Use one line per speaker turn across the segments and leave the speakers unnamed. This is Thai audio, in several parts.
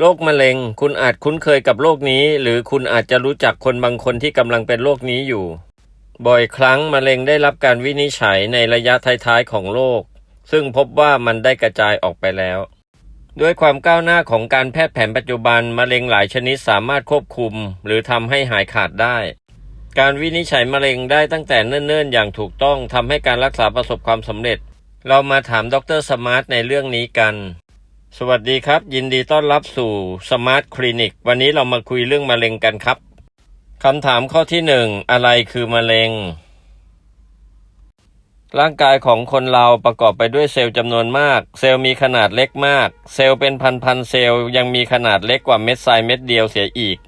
โรคมะเร็ง คุณอาจคุ้นเคยกับโรคนี้ หรือคุณอาจจะรู้จักคนบางคนที่กำลังเป็นโรคนี้อยู่ บ่อยครั้งมะเร็งได้รับการวินิจฉัยในระยะท้ายๆของโรคซึ่งพบว่ามันได้กระจายออกไปแล้ว ด้วยความก้าวหน้าของการแพทย์แผนปัจจุบันมะเร็งหลายชนิดสามารถควบคุม หรือทำให้หายขาดได้ การวินิจฉัยมะเร็งได้ตั้งแต่เนิ่นๆ อย่างถูกต้องทำให้การรักษาประสบความสำเร็จ เรามาถามดรสมาร์ทในเรื่องนี้กัน สวัสดีครับ ยินดีต้อนรับสู่สมาร์ทคลินิกวันนี้เรามาคุยเรื่องมะเร็งกันครับคำถามข้อที่หนึ่งอะไรคือมะเร็ง ร่างกายของคนเราประกอบไปด้วยเซลล์จำนวนมาก เซลล์มีขนาดเล็กมาก เซลล์เป็นพันๆเซลล์ยังมีขนาดเล็กกว่าเม็ดทรายเม็ดเดียวเสียอีก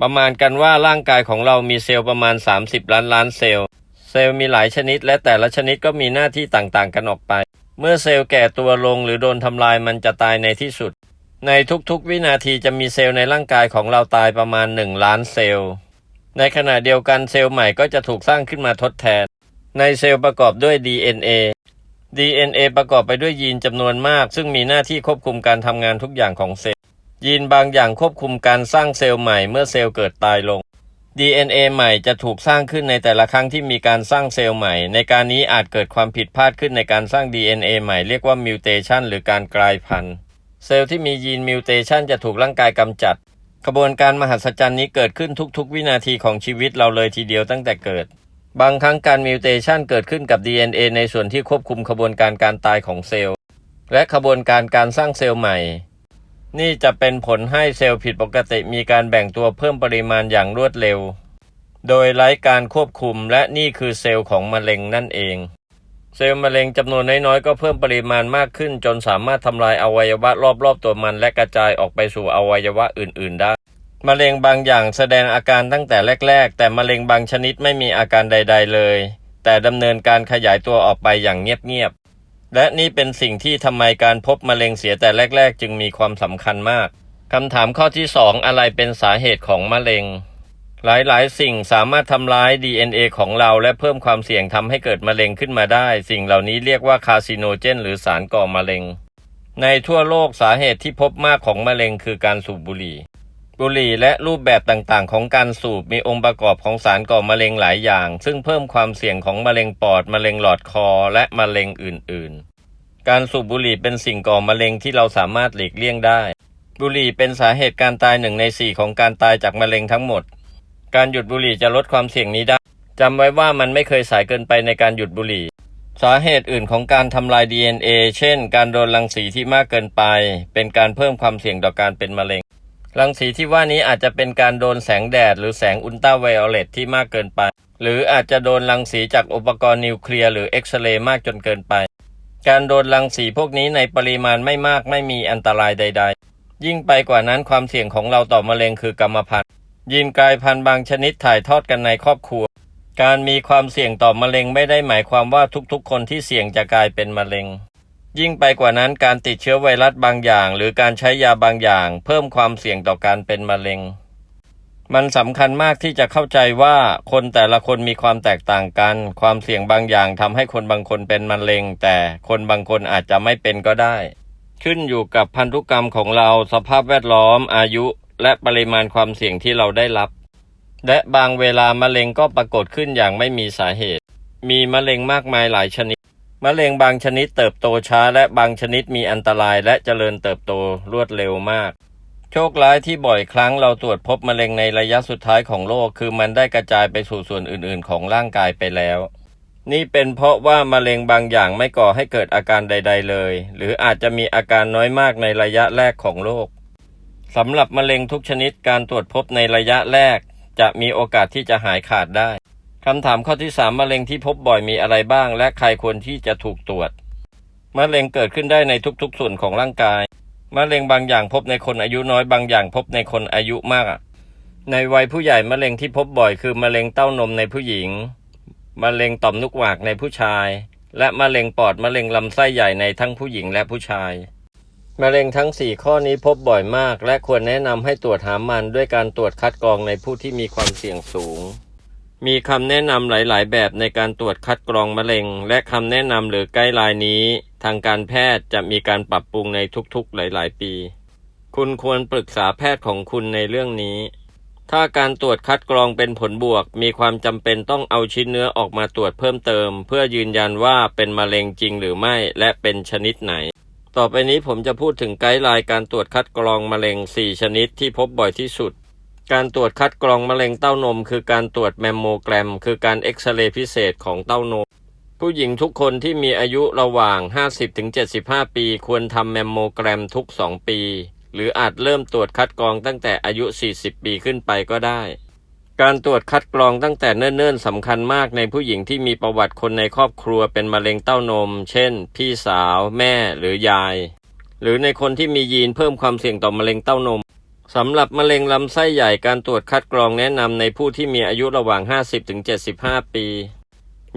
ประมาณกันว่าร่างกายของเรามีเซลล์ประมาณ 30 ล้านล้านเซลล์ เซลล์มีหลายชนิดและแต่ละชนิดก็มีหน้าที่ต่างๆ กันออกไป เมื่อเซลล์แก่ตัวลงหรือโดนทำลายมันจะตายในที่สุด ในทุกๆ วินาทีจะมีเซลล์ในร่างกายของเราตายประมาณ 1 ล้านเซลล์ ในขณะเดียวกันเซลล์ใหม่ก็จะถูกสร้างขึ้นมาทดแทน ในเซลล์ประกอบด้วย DNA DNA ประกอบไปด้วยยีนจำนวนมาก ซึ่งมีหน้าที่ควบคุมการทำงานทุกอย่างของเซลล์ยีนบางอย่างควบคุมการสร้างเซลล์ใหม่เมื่อเซลล์เกิดตายลง DNA ใหม่จะถูกสร้างขึ้นในแต่ละครั้งที่มีการสร้างเซลล์ใหม่ ในการนี้อาจเกิดความผิดพลาดขึ้นในการสร้าง DNA ใหม่เรียกว่ามิวเทชันหรือการกลายพันธุ์ เซลล์ที่มียีนมิวเทชันจะถูกร่างกายกำจัดกระบวนการมหัศจรรย์นี้เกิดขึ้นทุกๆ วินาทีของชีวิตเราเลยทีเดียวตั้งแต่เกิด บางครั้งการมิวเทชันเกิดขึ้นกับ DNA ในส่วนที่ควบคุมขบวนการการตายของเซลล์ และขบวนการการสร้างเซลล์ใหม่ นี่จะเป็นผลให้เซลล์ผิดปกติมีการแบ่งตัวเพิ่มปริมาณอย่างรวดเร็ว โดยไร้การควบคุมและนี่คือเซลล์ของมะเร็งนั่นเอง เซลล์มะเร็งจำนวนน้อยๆก็เพิ่มปริมาณมากขึ้น จนสามารถทำลายอวัยวะรอบๆตัวมันและกระจายออกไปสู่อวัยวะอื่นๆได้มะเร็งบางอย่างแสดงอาการตั้งแต่แรก ๆ แต่มะเร็งบางชนิดไม่มีอาการใด ๆ เลย แต่ดำเนินการขยายตัวออกไปอย่างเงียบๆ และนี่เป็นสิ่งที่ทำไมการพบมะเร็งเสียแต่แรก ๆ จึงมีความสำคัญมากคำถามข้อที่สองอะไรเป็นสาเหตุของมะเร็ง หลายๆ สิ่งสามารถทำร้าย DNA ของเราและเพิ่มความเสี่ยงทำให้เกิดมะเร็งขึ้นมาได้ สิ่งเหล่านี้เรียกว่าคาซิโนเจน หรือสารก่อมะเร็ง ในทั่วโลกสาเหตุที่พบมากของมะเร็งคือการสูบบุหรี่ บุหรี่และรูปแบบต่างๆ ของการสูบมีองค์ประกอบของสารก่อมะเร็งหลายอย่าง ซึ่งเพิ่มความเสี่ยงของมะเร็งปอดมะเร็งหลอดคอ และมะเร็งอื่นๆ การสูบบุหรี่เป็นสิ่งก่อมะเร็งที่เราสามารถหลีกเลี่ยงได้ บุหรี่เป็นสาเหตุการตายหนึ่งในสี่ของการตายจากมะเร็งทั้งหมด การหยุดบุหรี่จะลดความเสี่ยงนี้ได้จำไว้ว่ามันไม่เคยสายเกินไปในการหยุดบุหรี่ สาเหตุอื่นของการทำลาย DNA เช่น การโดนรังสีที่มากเกินไป เป็นการเพิ่มความเสี่ยงต่อการเป็นมะเร็ง รังสีที่ว่านี้อาจจะเป็นการโดนแสงแดด หรือแสงอุลตราไวโอเลตที่มากเกินไป หรืออาจจะโดนรังสีจากอุปกรณ์นิวเคลียร์หรือเอ็กซเรย์มากจนเกินไป การโดนรังสีพวกนี้ในปริมาณไม่มากไม่มีอันตรายใด ๆ ยิ่งไปกว่านั้นความเสี่ยงของเราต่อมะเร็งคือกรรมพันธุ์ยีนกลายพันธุ์บางชนิดถ่ายทอดกันในครอบครัว การมีความเสี่ยงต่อมะเร็งไม่ได้หมายความว่าทุกๆ คนที่เสี่ยงจะกลายเป็นมะเร็ง ยิ่งไปกว่านั้นการติดเชื้อไวรัสบางอย่าง หรือการใช้ยาบางอย่าง เพิ่มความเสี่ยงต่อการเป็นมะเร็ง มันสำคัญมากที่จะเข้าใจว่าคนแต่ละคนมีความแตกต่างกัน ความเสี่ยงบางอย่างทำให้คนบางคนเป็นมะเร็ง แต่คนบางคนอาจจะไม่เป็นก็ได้ ขึ้นอยู่กับพันธุกรรมของเราสภาพแวดล้อม อายุ และปริมาณความเสี่ยงที่เราได้รับ และบางเวลามะเร็งก็ปรากฏขึ้นอย่างไม่มีสาเหตุ มีมะเร็งมากมายหลายชนิด มะเร็งบางชนิดเติบโตช้าและบางชนิดมีอันตรายและเจริญเติบโตรวดเร็วมาก โชคร้ายที่บ่อยครั้งเราตรวจพบมะเร็งในระยะสุดท้ายของโรคคือมันได้กระจายไปสู่ส่วนอื่น ๆ ของร่างกายไปแล้ว นี่เป็นเพราะว่ามะเร็งบางอย่างไม่ก่อให้เกิดอาการใด ๆ เลย หรืออาจจะมีอาการน้อยมากในระยะแรกของโรคสำหรับมะเร็งทุกชนิดการตรวจพบในระยะแรก จะมีโอกาสที่จะหายขาดได้ คำถามข้อที่สามมะเร็งที่พบบ่อยมีอะไรบ้าง และใครควรที่จะถูกตรวจ มะเร็งเกิดขึ้นได้ในทุกๆ ส่วนของร่างกาย มะเร็งบางอย่างพบในคนอายุน้อยบางอย่างพบในคนอายุมาก ในวัยผู้ใหญ่มะเร็งที่พบบ่อยคือมะเร็งเต้านมในผู้หญิง มะเร็งต่อมลูกหวากในผู้ชาย และมะเร็งปอดมะเร็งลำไส้ใหญ่ในทั้งผู้หญิงและผู้ชาย มะเร็งทั้ง 4 ข้อนี้พบบ่อยมาก และควรแนะนำให้ตรวจหามันด้วยการตรวจคัดกรองในผู้ที่มีความเสี่ยงสูง มีคำแนะนำหลาย ๆ แบบในการตรวจคัดกรองมะเร็ง และคำแนะนำหรือไกด์ไลน์นี้ ทางการแพทย์จะมีการปรับปรุงในทุกๆ หลาย ๆ ปี คุณควรปรึกษาแพทย์ของคุณในเรื่องนี้ ถ้าการตรวจคัดกรองเป็นผลบวก มีความจำเป็นต้องเอาชิ้นเนื้อออกมาตรวจเพิ่มเติม เพื่อยืนยันว่าเป็นมะเร็งจริงหรือไม่และเป็นชนิดไหน ต่อไปนี้ผมจะพูดถึงไกด์ไลน์การตรวจคัดกรองมะเร็ง 4 ชนิดที่พบบ่อยที่สุด การตรวจคัดกรองมะเร็งเต้านม คือการตรวจแมมโมแกรม คือการเอ็กซเรย์พิเศษของเต้านม ผู้หญิงทุกคนที่มีอายุระหว่าง 50-75 ปี ควรทำแมมโมแกรมทุก 2 ปี หรืออาจเริ่มตรวจคัดกรองตั้งแต่อายุ 40 ปีขึ้นไปก็ได้ การตรวจคัดกรองตั้งแต่เนิ่นๆสำคัญมากในผู้หญิงที่มีประวัติคนในครอบครัวเป็นมะเร็งเต้านม เช่น พี่สาว แม่หรือยาย หรือในคนที่มียีนเพิ่มความเสี่ยงต่อมะเร็งเต้านม สำหรับมะเร็งลำไส้ใหญ่การตรวจคัดกรองแนะนำในผู้ที่มีอายุระหว่าง 50-75 ปี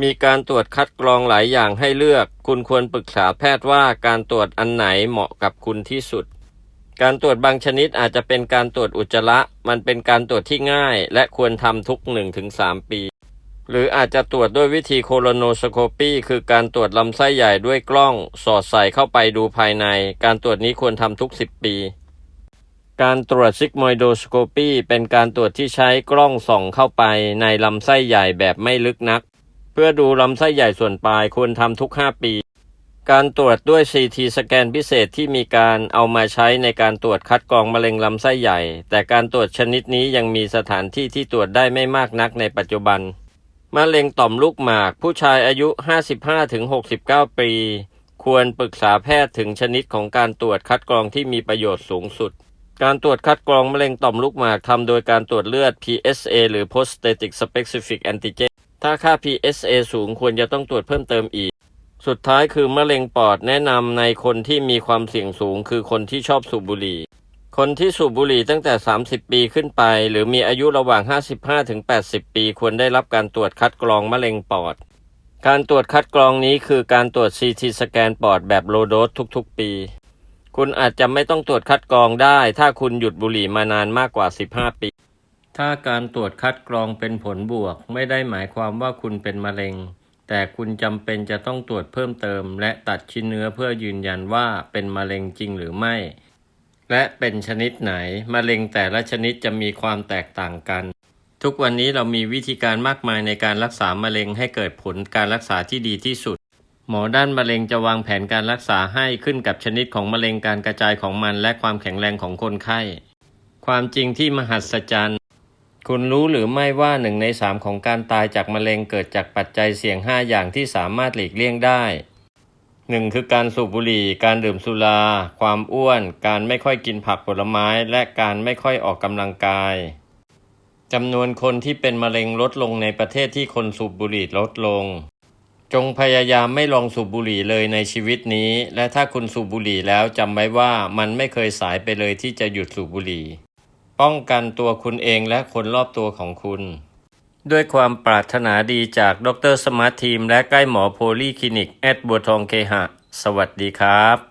มีการตรวจคัดกรองหลายอย่างให้เลือก คุณควรปรึกษาแพทย์ว่าการตรวจอันไหนเหมาะกับคุณที่สุด การตรวจบางชนิดอาจจะเป็นการตรวจอุจจาระ มันเป็นการตรวจที่ง่าย และควรทำทุก 1-3 ปี หรืออาจจะตรวจด้วยวิธีโคโลโนสโคปีคือการตรวจลำไส้ใหญ่ด้วยกล้อง สอดใส่เข้าไปดูภายใน การตรวจนี้ควรทำทุก 10 ปี การตรวจซิกมอยโดสโคปีเป็นการตรวจที่ใช้กล้องส่องเข้าไปในลำไส้ใหญ่แบบไม่ลึกนัก เพื่อดูลำไส้ใหญ่ส่วนปลายควรทำทุก 5 ปี การตรวจด้วย CT สแกนพิเศษที่มีการเอามาใช้ในการตรวจคัดกรองมะเร็งลำไส้ใหญ่ แต่การตรวจชนิดนี้ยังมีสถานที่ที่ตรวจได้ไม่มากนักในปัจจุบันมะเร็งต่อมลูกหมาก ผู้ชายอายุ 55-69 ปี ควรปรึกษาแพทย์ถึงชนิดของการตรวจคัดกรองที่มีประโยชน์สูงสุด การตรวจคัดกรองมะเร็งต่อมลูกหมากทำโดยการตรวจเลือด PSA หรือ Prostatic Specific Antigen ถ้าค่า PSA สูงควรจะต้องตรวจเพิ่มเติมอีก สุดท้ายคือมะเร็งปอดแนะนำในคนที่มีความเสี่ยงสูง คือคนที่ชอบสูบบุหรี่ คนที่สูบบุหรี่ตั้งแต่ 30 ปีขึ้นไป หรือมีอายุระหว่าง 55-80 ปีควรได้รับการตรวจคัดกรองมะเร็งปอด การตรวจคัดกรองนี้คือการตรวจ CT สแกนปอดแบบโลโดสทุกๆ ปี คุณอาจจะไม่ต้องตรวจคัดกรองได้ ถ้าคุณหยุดบุหรี่มานานมากกว่า 15 ปี ถ้าการตรวจคัดกรองเป็นผลบวก ไม่ได้หมายความว่าคุณเป็นมะเร็ง แต่คุณจำเป็นจะต้องตรวจเพิ่มเติม และตัดชิ้นเนื้อเพื่อยืนยันว่าเป็นมะเร็งจริงหรือไม่ และเป็นชนิดไหน มะเร็งแต่ละชนิดจะมีความแตกต่างกัน ทุกวันนี้เรามีวิธีการมากมายในการรักษามะเร็งให้เกิดผลการรักษาที่ดีที่สุด หมอด้านมะเร็งจะวางแผนการรักษาให้ขึ้นกับชนิดของมะเร็งการกระจายของมันและความแข็งแรงของคนไข้ ความจริงที่มหัศจรรย์ คุณรู้หรือไม่ว่าหนึ่งในสามของการตายจากมะเร็งเกิดจากปัจจัยเสี่ยง 5 อย่างที่สามารถหลีกเลี่ยงได้หนึ่งคือการสูบบุหรี่ การดื่มสุรา ความอ้วน การไม่ค่อยกินผักผลไม้ และการไม่ค่อยออกกำลังกายจำนวนคนที่เป็นมะเร็งลดลงในประเทศที่คนสูบบุหรี่ลดลง จงพยายามไม่ลองสูบบุหรี่เลยในชีวิตนี้ และถ้าคุณสูบบุหรี่แล้วจำไว้ว่ามันไม่เคยสายไปเลยที่จะหยุดสูบบุหรี่ ป้องกันตัวคุณเองและคนรอบตัวของคุณ ด้วยความปรารถนาดีจากดรสมาร์ททีม และใกล้หมอโพลีคลินิก แอดบัวทองเคหะ สวัสดีครับ